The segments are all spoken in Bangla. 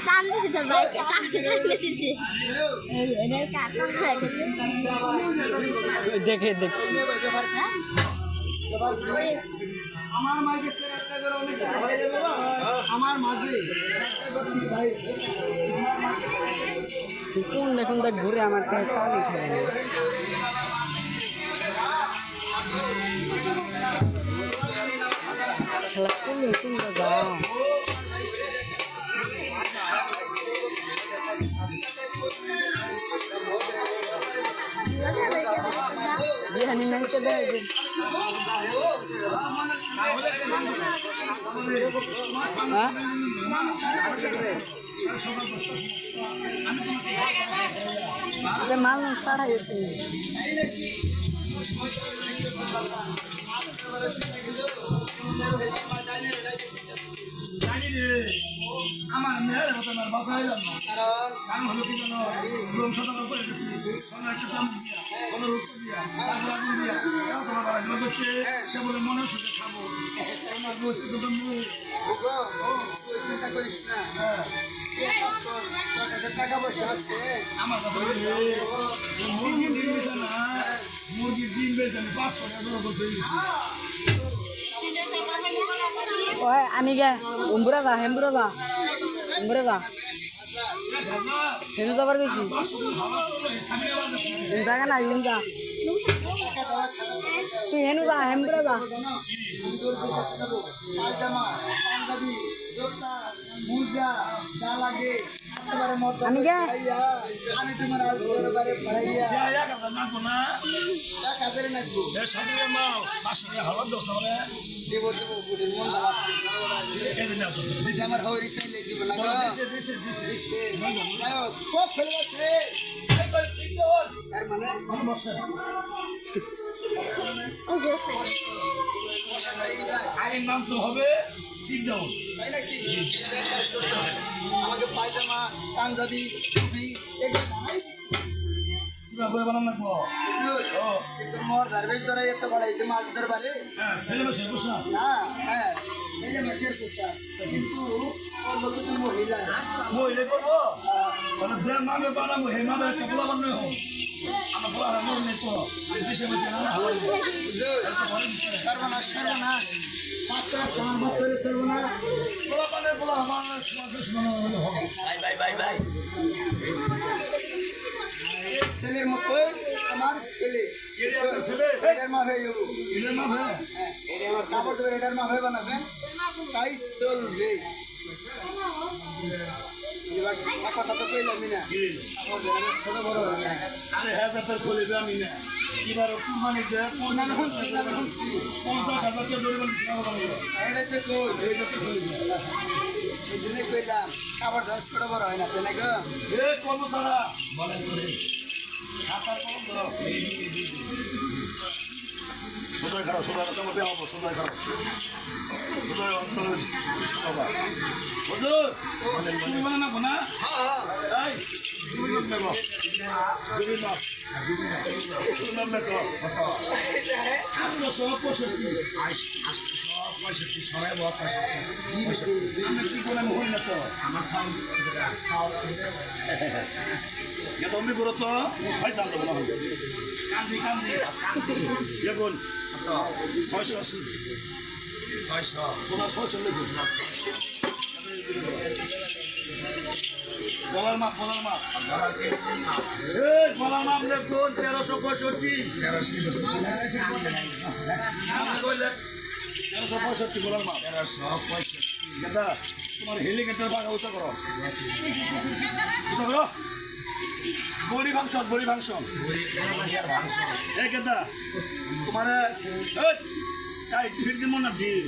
টান দিছি তোর বাইকে টান দিছি দেখে দেখ আমার মাঝে। আমার মাঝে কোন দেখুন দেখ ঘুরে আমার কাছে টানি খায় যে। হ্যাঁ আরে মাল সারা এসে আমার মেয়ের মতো বাসা এলাম না কারণ হলো কি জানো সতর্ক করে গেছি দাম দিয়া দিয়া তারপর আগুন দিয়া তোমার করছে সে বলে মনে হচ্ছে খাব আমার বলছে তো আমার বেচে না আমি আমি যা হেম্বুরা যা উম্বুরা যা হেনু যাবার গেছি জায়গা ইউন যা। তুই হেনু যা জোতা মুজা যা। লাগে একেবারে মত আমি গে আমি তোমার আলপরে বারে পড়াইয়া না এ মানে দেব দেব বুড়ির মন আমার চাইলে কর আইন নাম তো হবে সিট ডাউন তাই নাকি আমাকে পায়জামা পাঞ্জাবি টুপি এগুলো কীভাবে বানান লাগবো ও কিন্তু মোর ধারবেশ ধরে এত বাড়াইতে মাছ ধরবারে হ্যাঁ ছেলে বসে বসা না হ্যাঁ। এই যে মেসের পোশাক কিন্তু তো মহিলা মহিলে করব? মানে যে মামে বানাবো হে মামে পোলা বানানো হোক আমার পোলা আর মন নেই তো। দেশে বসে সর্বনাশ সর্বনাশ। পাত্রা সমান ভাত করে সর্বনাশ। পোলা বানায় পোলা আমার সমাজ সমান হবে ভাই ভাই ভাই ভাই। ছেলের মতোই আমার ছেলে। এর এত ছেলে এটার মা হয়ে যাব এর মামে হ্যাঁ এটা আমার কাপড় দেবে এটার মা হয়ে বানাবেন তাই চলবে কথা তো কইলামই না। ছোট বড় হয় না আরে হ্যাঁ যাতে চলিবে আমি না এবার কুরবানি দে না না শুনছি পঞ্চাশ হাজার জরিমানা সিনেমা বানাবো এটা কই? এই যাতে এই জন্যই কইলাম কাপড় ছোট বড় হয় না তাই না গো? এ কর্মচারা বলেন করে খাতার কলম ধরো সোজা খারাপ সোজা তোমার বিয়া হব সোজা খারাপ সোজা অন্তর বাবা হুজুর তুমি মানে না না এই, তুমি নাম নেব তুমি নাম। তুমি নাম আটশো পঁয়ষট্টি আটশো পঁয়ষট্টি। সবাই বড় পঁয়ষট্টি তো আমার Ya তুমি করো তো। ছয় চাল দেবো না কান্দি কান্দি। দেখুন ছয়শো। ছয়শো। সোনা ছয়শো লিখুন মাপ মাপ। মাপ তেরোশো পঁয়ষট্টি। তেরোশো পঁয়ষট্টি গলার মাপ। তেরোশো পঁয়ষট্টি। দাদা তোমার হেলিকপ্টার বাঘা উঁচা করো। উঁচা করো। বড়ি ফাংশন বড়ি ফাংশন এই কেদা তোমার তাই ফিট দিব না ডিল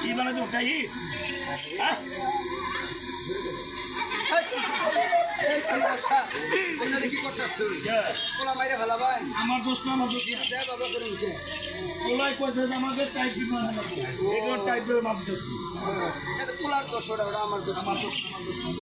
কি বানাই তুমি তাই হ্যাঁ এই কি অবস্থা আপনারা কি করতেছেন কে? পোলা মাইরে ফেলাবেন আমার দোষ না আমার দোষ না। দেয় বাবা করুন কে ওলাই কইছে যে আমাকে। টাইপ হবে এগুলো টাইপের মাপ এটা পোলার দোষ ওটা আমার দোষ আমার দোষ আমার দোষ।